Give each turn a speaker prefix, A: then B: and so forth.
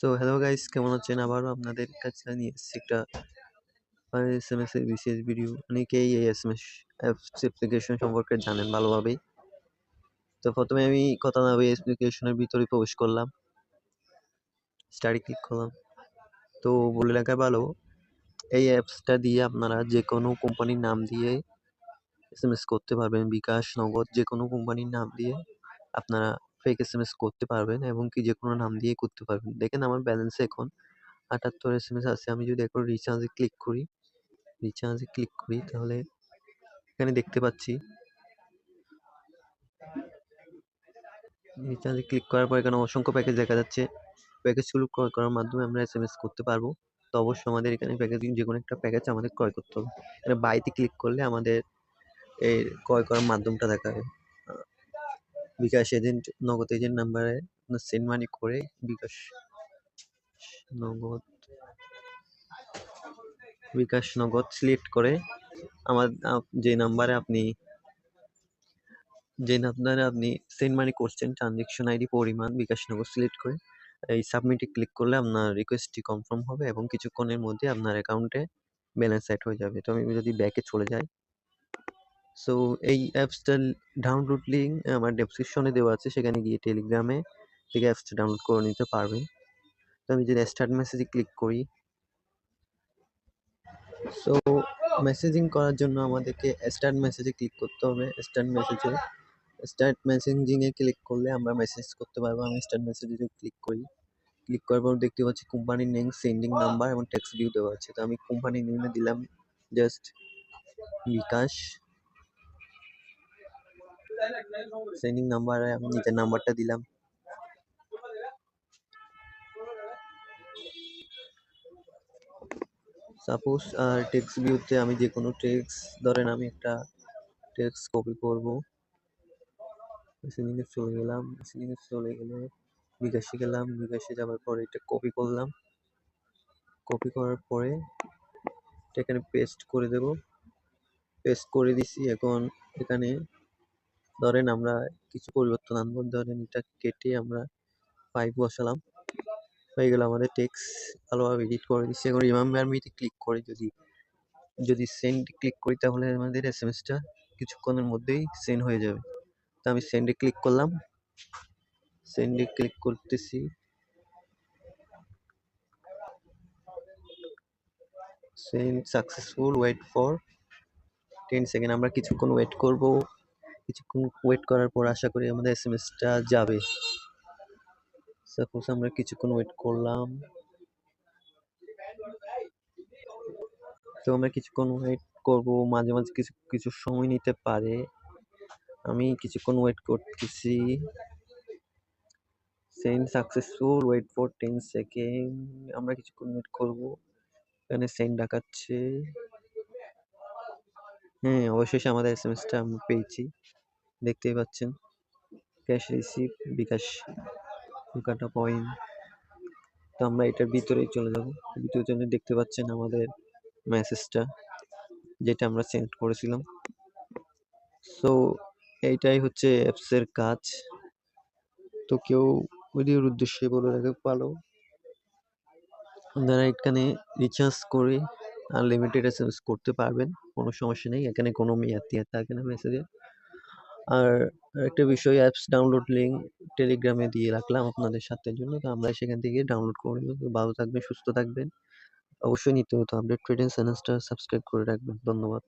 A: So hello guys কেমন আছেন? আবারও আপনাদের কাছে নিয়ে এসেছি একটা এস এম এস এর বিশেষ ভিডিও অনেকেই এই এস এম এস অ্যাপ্লিকেশন সম্পর্কে জানেন ভালোভাবেই। তো প্রথমে আমি কথা না বলে অ্যাপ্লিকেশনের ভিতরে প্রবেশ করলাম। স্টাডি ক্লিক করলাম। তো বলে রাখা ভালো, এই অ্যাপসটা দিয়ে আপনারা যে কোনো কোম্পানির নাম দিয়ে এস এম এস করতে পারবেন, বিকাশ, নগদ যে কোনো কোম্পানির নাম দিয়ে আপনারা ফেক এস এম এস করতে পারবেন এবং কি যে কোনো নাম দিয়ে করতে পারবেন। দেখেন আমার ব্যালেন্স এখন আটাত্তর এস এম এস আছে। আমি যদি এখন রিচার্জে ক্লিক করি রিচার্জে ক্লিক করি, তাহলে এখানে দেখতে পাচ্ছি। রিচার্জে ক্লিক করার পর এখানে অসংখ্য প্যাকেজ দেখা যাচ্ছে। প্যাকেজগুলো ক্রয় করার মাধ্যমে আমরা এস এম এস করতে পারব। তো অবশ্যই আমাদের এখানে প্যাকেজিং যে কোনো একটা প্যাকেজ আমাদের ক্রয় করতে হবে। এখানে বাইতে ক্লিক করলে আমাদের এই ক্রয় করার মাধ্যমটা দেখাবে। বিকাশ এজেন্ট নগদ এজেন্ট নাম্বারে সেন্ড মানি করে বিকাশ নগদ বিকাশ নগদ সিলেক্ট করে আমার যে নাম্বারে আপনি, যে নাম্বারে আপনি সেন্ড মানি করছেন ট্রানজেকশন আইডি পরিমাণ বিকাশ নগদ সিলেক্ট করে, এই সাবমিটে ক্লিক করলে আপনার রিকোয়েস্টটি কনফার্ম হবে এবং কিছুক্ষণের মধ্যে আপনার অ্যাকাউন্টে ব্যালেন্স সেট হয়ে যাবে। তো আমি যদি ব্যাকে চলে যাই সো এই অ্যাপসটার ডাউনলোড লিঙ্ক আমার ডেসক্রিপশনে দেওয়া আছে, সেখানে গিয়ে টেলিগ্রামে থেকে অ্যাপসটা ডাউনলোড করে নিতে পারবেন। তো আমি যদি স্টার্ট মেসেজে ক্লিক করি। সো মেসেজিং করার জন্য আমাদেরকে স্টার্ট মেসেজে ক্লিক করতে হবে। স্টার্ট মেসেজে স্টার্ট মেসেজিংয়ে ক্লিক করলে আমরা মেসেজ করতে পারব। আমি স্টার্ট মেসেজে ক্লিক করি ক্লিক করার পর দেখতে পাচ্ছি কোম্পানির নেম সেন্ডিং নাম্বার এবং টেক্সট ডিউ দেওয়া আছে। তো আমি কোম্পানির নেমে দিলাম জাস্ট বিকাশ। সেন্ডিং নাম্বারে আমি নিজের নাম্বারটা দিলাম। সাপোজ আর টেক্সট ভিউতে আমি যে কোনো টেক্সট ধরেন আমি একটা টেক্স কপি করব। মেসেজিংয়ে চলে গেলাম মেসেজিংয়ে চলে গেলে বিকাশে গেলাম বিকাশে যাওয়ার পরে এটা কপি করলাম। কপি করার পরে এটা এখানে পেস্ট করে দেব। পেস্ট করে দিছি এখন এখানে ধরেন আমরা কিছু পরিবর্তন আনব। ধরেন এটা কেটে আমরা পাইপ বসালাম। হয়ে গেল আমাদের টেক্সট ভালোভাবে এডিট করে দিচ্ছি। এখন রিমেম্বার ক্লিক করে যদি যদি সেন্ড ক্লিক করি তাহলে আমাদের এস এম এসটা কিছুক্ষণের মধ্যেই সেন্ড হয়ে যাবে। তো আমি সেন্ডে ক্লিক করলাম। সেন্ডে ক্লিক করতেছি। Send successful wait for ten second আমরা কিছুক্ষণ ওয়েট করব। কিছুক্ষণ ওয়েট করার পর আশা করি আমাদের এস এম এসটা যাবে। সাপোজ আমরা কিছুক্ষণ ওয়েট করলাম। তো আমরা কিছুক্ষণ ওয়েট করব, মাঝে মাঝে কিছু কিছু সময় নিতে পারে। আমি কিছুক্ষণ ওয়েট করতেছি। Send successful wait for ten second আমরা কিছুক্ষণ ওয়েট করব। এখানে সেন্ড দেখাচ্ছে। হ্যাঁ অবশেষে আমাদের এস এম এসটা আমরা পেয়েছি। দেখতেই পাচ্ছেন। ক্যাশ রিসিভ বিকাশ কাটা পয়েন্ট তো আমরা এটার ভিতরেই চলে যাব। ভিতরে জন্য দেখতে পাচ্ছেন আমাদের মেসেজটা যেটা আমরা সেন্ড করেছিলাম। সো এইটাই হচ্ছে অ্যাপসের কাজ। তো কেউ ভিডিওর উদ্দেশ্যে বলে রাখে ভালো। আপনারা এখানে রিচার্জ করে আনলিমিটেড এস করতে পারবেন। কোনো সমস্যা নেই। এখানে কোনো মেয়াদ থাকে না মেসেজে আর একটা বিষয় অ্যাপস ডাউনলোড লিঙ্ক টেলিগ্রামে দিয়ে রাখলাম আপনাদের সাথে জন্য। তো আমরা সেখান থেকে ডাউনলোড করে নেব। ভালো থাকবেন, সুস্থ থাকবেন। অবশ্যই নিতে হতো আপডেট ট্রেডিং চ্যানেলটা সাবস্ক্রাইব করে রাখবেন। ধন্যবাদ।